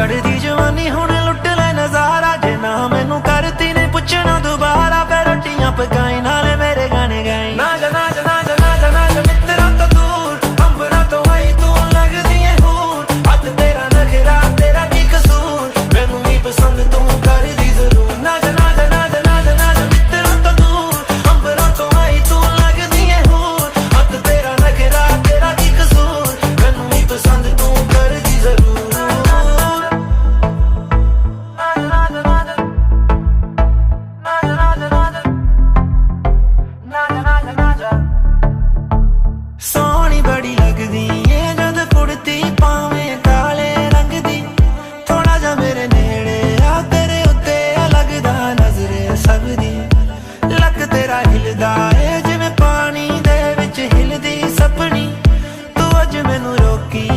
கழுதி ਲੱਗਦਾ ਏ ਜਿਵੇਂ ਪਾਣੀ ਦੇ ਵਿੱਚ ਹਿਲਦੀ ਸਪਣੀ ਤੂੰ ਅੱਜ ਮੈਨੂੰ ਰੋਕੀ